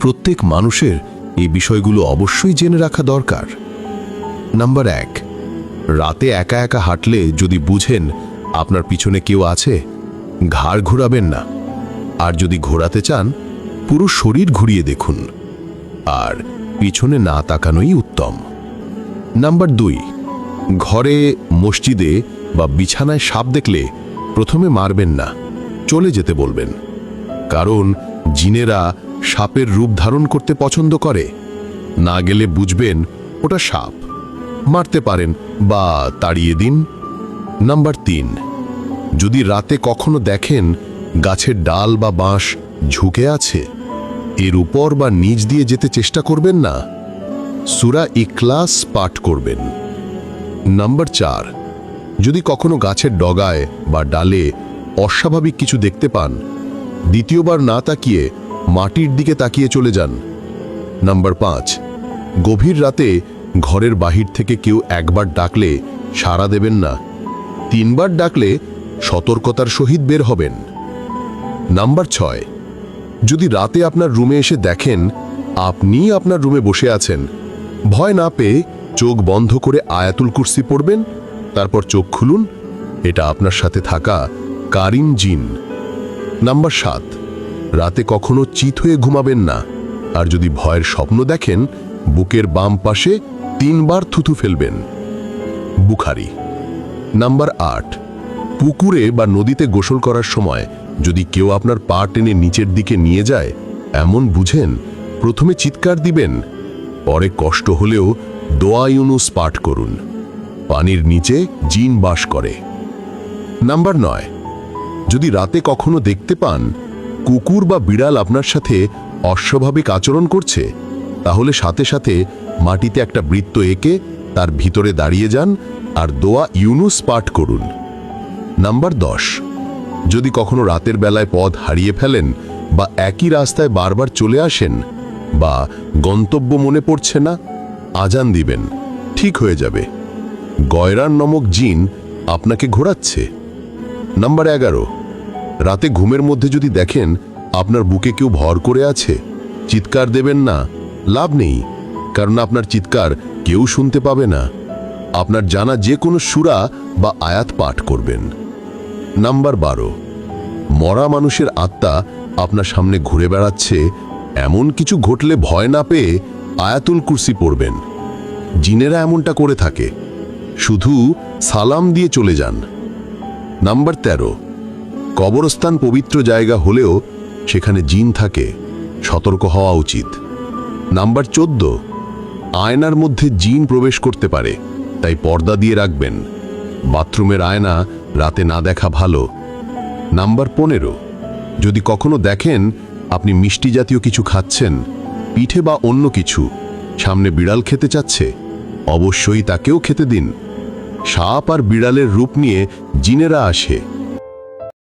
প্রত্যেক মানুষের এই বিষয়গুলো অবশ্যই জেনে রাখা দরকার। নাম্বার এক, রাতে একা একা হাঁটলে যদি বুঝেন আপনার পিছনে কেউ আছে, ঘাড় ঘোরাবেন না। আর যদি ঘোরাতে চান, পুরো শরীর ঘুরিয়ে দেখুন। আর পিছনে না তাকানোই উত্তম। নাম্বার দুই, ঘরে, মসজিদে বা বিছানায় সাপ দেখলে প্রথমে মারবেন না, চলে যেতে বলবেন। কারণ জিনেরা সাপের রূপ ধারণ করতে পছন্দ করে। না গেলে বুঝবেন, ওটা সাপ। মারতে পারেন বা তাড়িয়ে দিন। নাম্বার তিন, যদি রাতে কখনো দেখেন গাছের ডাল বা বাঁশ ঝুঁকে আছে, এর উপর বা নিচ দিয়ে যেতে চেষ্টা করবেন না। সুরা ইখলাস পাঠ করবেন। নাম্বার চার, যদি কখনো গাছের ডগায় বা ডালে অস্বাভাবিক কিছু দেখতে পান, দ্বিতীয়বার না তাকিয়ে মাটির দিকে তাকিয়ে চলে যান। নাম্বার পাঁচ, গভীর রাতে ঘরের বাহির থেকে কেউ একবার ডাকলে সাড়া দেবেন না। তিনবার ডাকলে সতর্কতার সহিত বের হবেন। নাম্বার ছয়, যদি রাতে আপনার রুমে এসে দেখেন আপনি আপনার রুমে বসে আছেন, ভয় না পেয়ে চোখ বন্ধ করে আয়াতুল কুর্সি পড়বেন, তারপর চোখ খুলুন, এটা আপনার সাথে থাকা কারিম জিন। নাম্বার সাত রাতে কখনো চিত হয়ে ঘুমাবেন না। আর যদি ভয়ের স্বপ্ন দেখেন, বুকের বাম পাশে তিনবার থুথু ফেলবেন। বুখারি, নাম্বার আট, পুকুরে বা নদীতে গোসল করার সময় যদি কেউ আপনার পা টেনে নিচের দিকে নিয়ে যায়, এমন বুঝেন, প্রথমে চিৎকার দিবেন, পরে কষ্ট হলেও দোয়া পাঠ করুন। পানির নিচে জিন বাস করে। নাম্বার নয়, যদি রাতে কখনো দেখতে পান কুকুর বা বিড়াল আপনার সাথে অস্বাভাবিক আচরণ করছে, তাহলে সাথে সাথে মাটিতে একটা বৃত্ত এঁকে তার ভিতরে দাঁড়িয়ে যান আর দোয়া ইউনুস পাঠ করুন। নাম্বার দশ, যদি কখনো রাতের বেলায় পথ হারিয়ে ফেলেন বা একই রাস্তায় বারবার চলে আসেন বা গন্তব্য মনে পড়ছে না, আজান দিবেন, ঠিক হয়ে যাবে। গয়রান নামক জিন আপনাকে ঘোরাচ্ছে। নাম্বার এগারো রাতে ঘুমের মধ্যে যদি দেখেন আপনার বুকে কেউ ভর করে আছে, চিৎকার দেবেন না, লাভ নেই, কারণ আপনার চিৎকার কেউ শুনতে পাবে না। আপনার জানা যে কোনো সুরা বা আয়াত পাঠ করবেন। নাম্বার বারো, মরা মানুষের আত্মা আপনার সামনে ঘুরে বেড়াচ্ছে, এমন কিছু ঘটলে ভয় না পেয়ে আয়াতুল কুরসি পড়বেন। জিনেরা এমনটা করে থাকে, শুধু সালাম দিয়ে চলে যান। নাম্বার তেরো কবরস্থান পবিত্র জায়গা হলেও সেখানে জিন থাকে, সতর্ক হওয়া উচিত। নাম্বার চোদ্দ, আয়নার মধ্যে জিন প্রবেশ করতে পারে, তাই পর্দা দিয়ে রাখবেন। বাথরুমের আয়না রাতে না দেখা ভালো। নাম্বার পনেরো, যদি কখনো দেখেন আপনি মিষ্টি জাতীয় কিছু খাচ্ছেন, পিঠে বা অন্য কিছু, সামনে বিড়াল খেতে চাচ্ছে, অবশ্যই তাকেও খেতে দিন। সাপ আর বিড়ালের রূপ নিয়ে জিনেরা আসে।